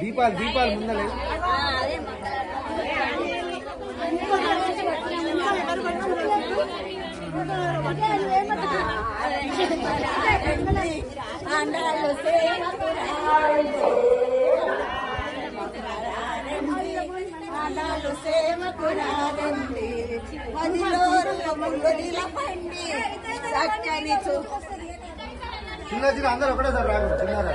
దీపాలు దీపాలు ముందలే పండి చక్కని చూ చిన్న చిన్న అందరూ ఒకటేసారి రాదు చిన్నరా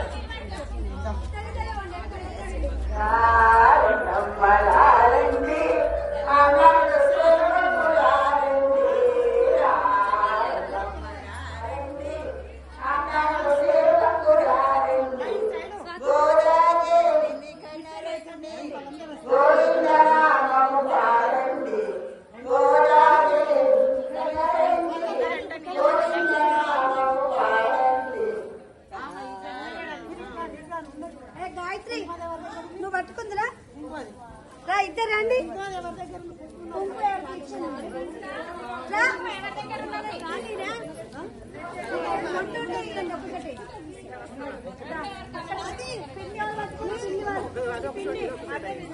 I'm not the same.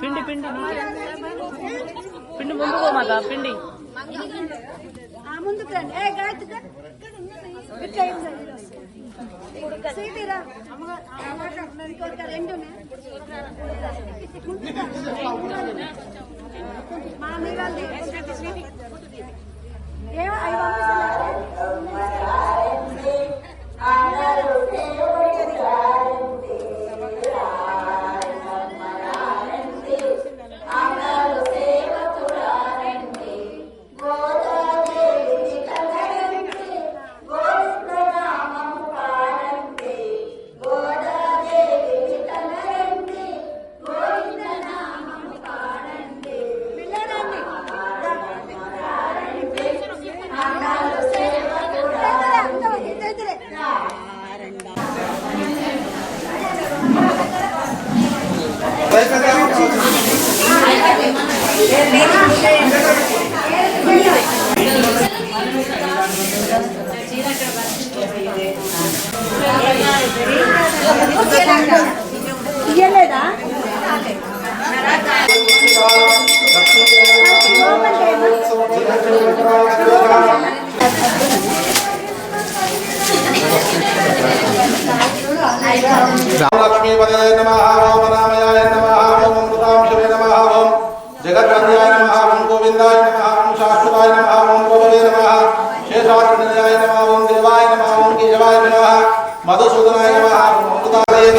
పిండి పిండి. పిండి ముందు పోమాక పిండి. ఆ ఇయ్యలేదా రామలక్ష్మీపదే నమ ఓం రామయాయ నమ ఓం అమృతాంశవే నమ ఓం జగద్వంద్యాయ నమ ఓం గోవిందాయ నమ ఓం శాశ్వతాయ నమ ఓం గోపవే నమ శేషాగ్రయాయ నమ ఓం దేవాయ నమ ఓం కేశవాయ నమ మధుసూదనాయ నమ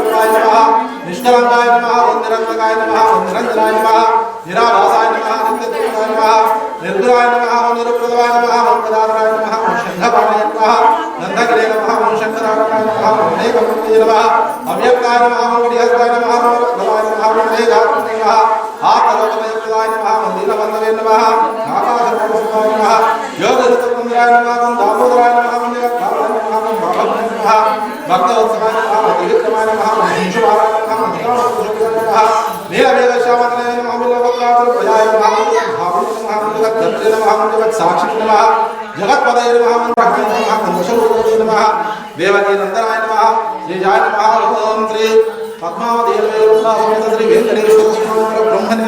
ఓం నిర్మకల్పాయ నమ నిష్కలంకాయ నమ ఓం నిరంతకాయ నమ ఓం నిరంజనాయ నమ నిరాభాసాయ నమ నిత్యదేవాయ నమ నిర్గుణాయ నమ ఓం నిరుప్రదవాయ నమ ఓం పదార్థాయ నమ ఓం శంఖపాణాయ నమ నందగరే నమ ఓం శంకరాయ నమ ఓం అనేకమూర్తయే నమ అవ్యక్తాయ నమ ఓం విడిహస్తాయ నమ ఓం రత్నవాయ నమ ఓం మేఘాత్మనే నమ ఆకలోకమయప్రదాయ నమ ఓం దీనబంధవే నమ ఆకాశపరశుభాయ నమ యోగరుతకుందరాయ నమ ఓం దామోదరాయ నమ ఓం జగత్కారణాయ నమ ఓం బాబభ్య నమ భక్తవత్సలాయ నమ ఓం త్రివిక్రమాయ నమ ఓం శింశువారాయ నమ ఓం జగత్పదయ దేవకీ నందనాయ శ్రీజాయ ఓం శ్రీ శ్రీ వెంకటేశ్వర స్వామి బ్రహ్మణే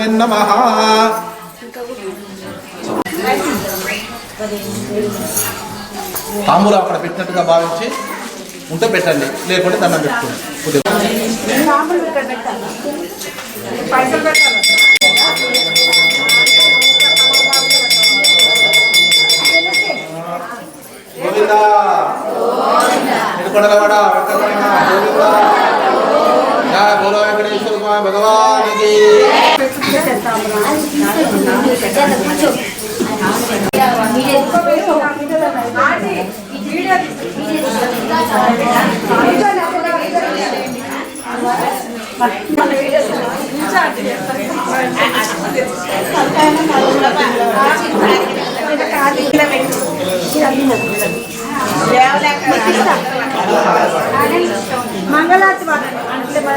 తాంబూలం అక్కడ పెట్టినట్టుగా భావించి ఉంటే పెట్టండి. లేకుంటే దండం పెట్టుకోండి. ఉదయం మామూలు ఎడుకొండలవాడ వెంకటరమణ జయ బోలో వెంకటేశ్వర స్వామి భగవానికి. మంగళారతి పాడండి. అంటే మన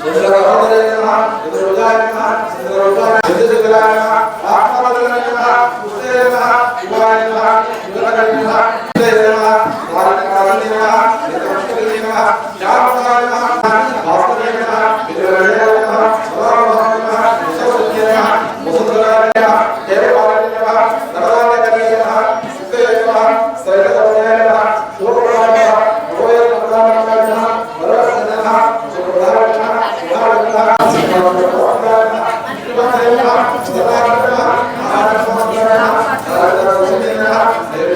లేచి కదా. అయ్యి,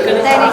كذلك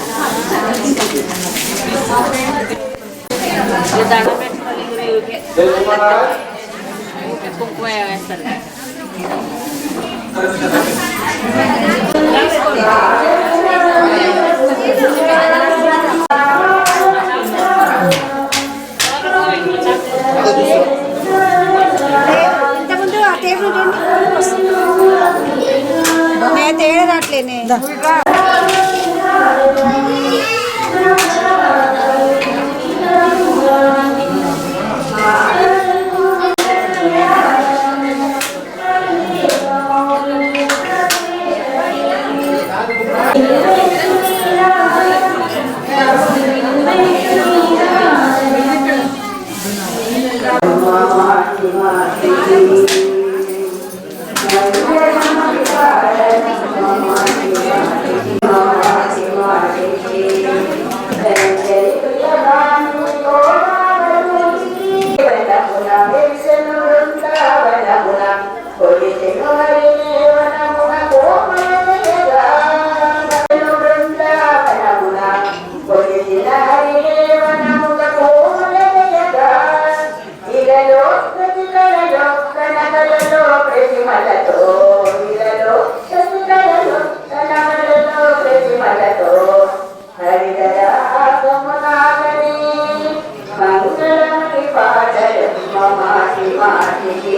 దండం పెట్టుకోవాలి కుంకుమ వేస్తారు ఇంతకుముందు ఆ టేబుల్ చూడండి నేను తేడా రావట్లేనే.